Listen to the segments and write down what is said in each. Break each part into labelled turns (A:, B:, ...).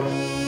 A: Thank you.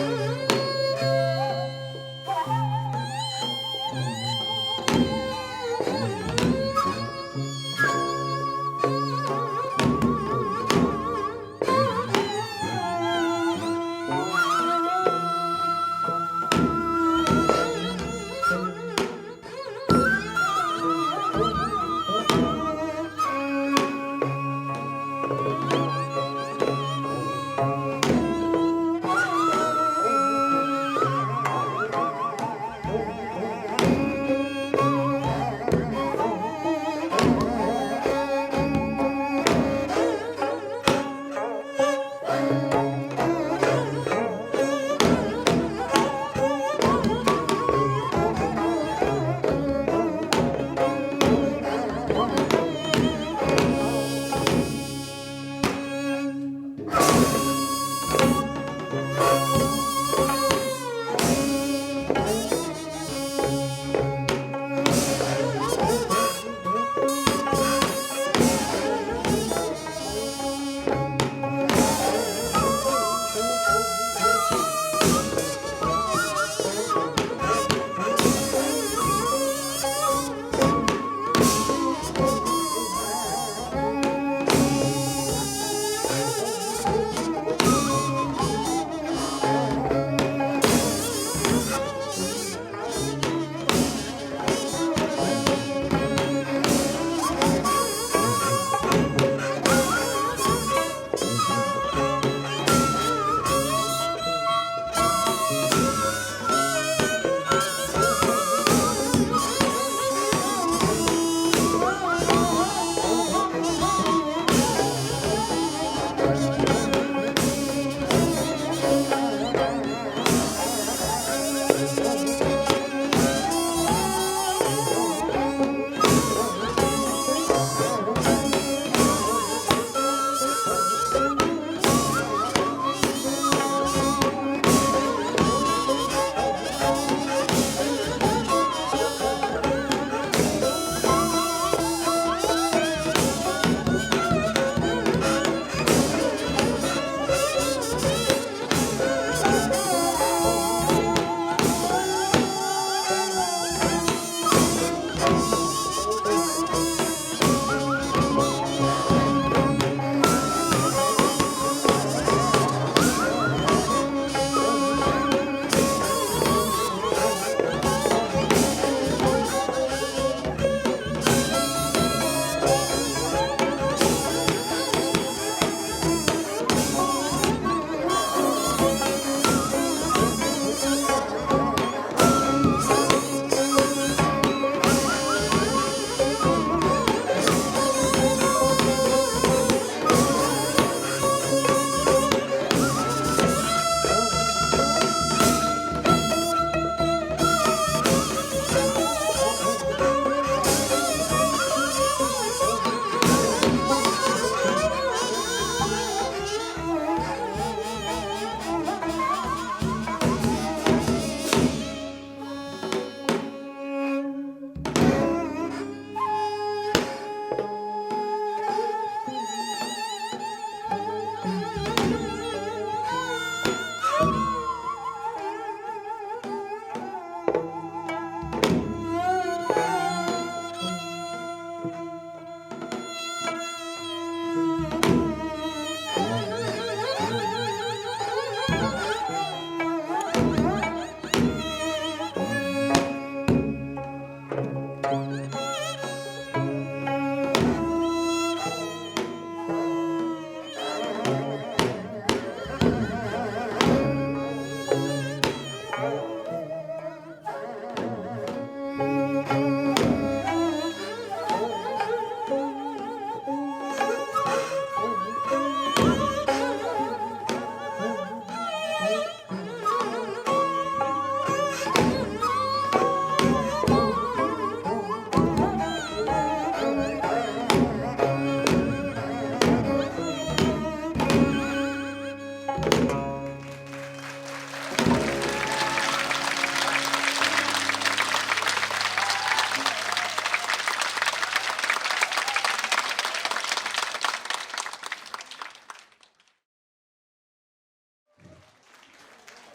A: Música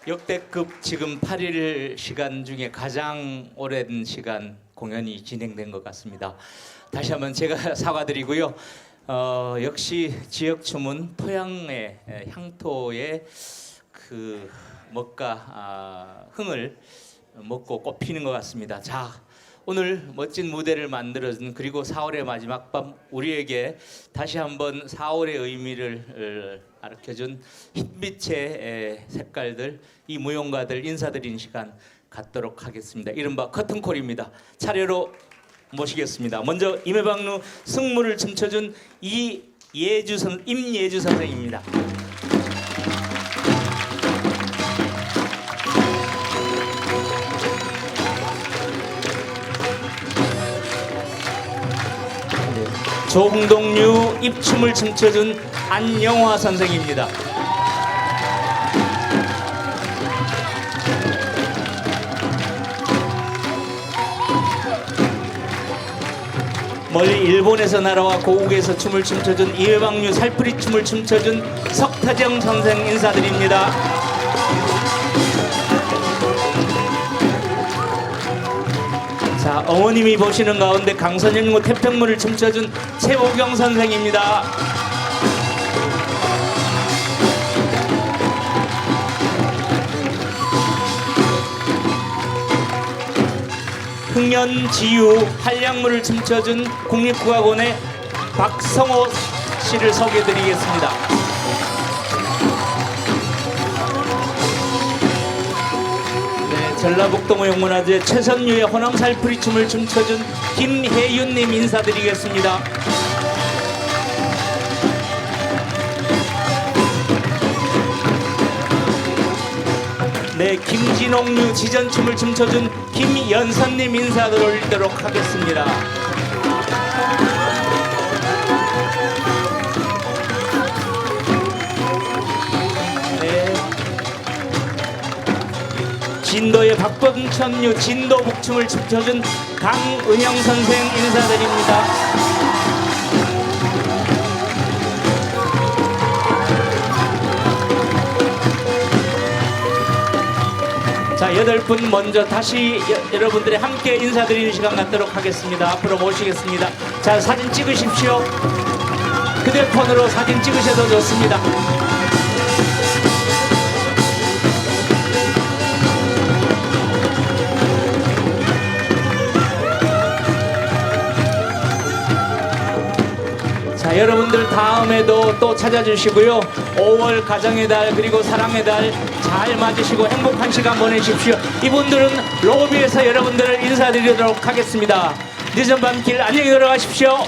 A: 역대급 지금 8일 시간 중에 가장 오랜 시간 공연이 진행된 것 같습니다. 다시 한번 제가 사과드리고요. 어, 역시 지역 춤은 토양의 에, 향토의 그 먹가 아, 흥을 먹고 꽃피는 것 같습니다. 자, 오늘 멋진 무대를 만들어준 그리고 4월의 마지막 밤 우리에게 다시 한번 4월의 의미를 어, 가르쳐준 흰빛의 에, 색깔들 이 무용가들 인사드리는 시간 갖도록 하겠습니다. 이른바 커튼콜입니다. 차례로 모시겠습니다. 먼저 임해방루 승무를 춤춰준 이예주 선 임예주 선생입니다. 조홍동류 입춤을 춤춰준 안영화 선생입니다. 멀리 일본에서 날아와 고국에서 춤을 춤춰준 이회방류 살풀이 춤을 춤춰준 석타정 선생 인사드립니다. 어머님이 보시는 가운데 강선영무 태평무를 춤춰준 최호경 선생입니다. 흥년 지유 한량무를 춤춰준 국립국악원의 박성호 씨를 소개드리겠습니다. 전라북도 무용문화재 최선유의 호남살풀이 춤을 춤춰준 김혜윤님 인사드리겠습니다. 네, 김진홍류 지전춤을 춤춰준 김연선님 인사를 올리도록 하겠습니다. 진도의 박범천류 진도 북춤을 춤춰준 강은영 선생 인사드립니다. 자 여덟 분 먼저 다시 여, 여러분들이 함께 인사드리는 시간 갖도록 하겠습니다. 앞으로 모시겠습니다. 자 사진 찍으십시오. 휴대폰으로 사진 찍으셔도 좋습니다. 자 여러분들 다음에도 또 찾아주시고요. 5월 가정의 달 그리고 사랑의 달 잘 맞으시고 행복한 시간 보내십시오. 이분들은 로비에서 여러분들을 인사드리도록 하겠습니다. 늦은 밤길 안녕히 들어가십시오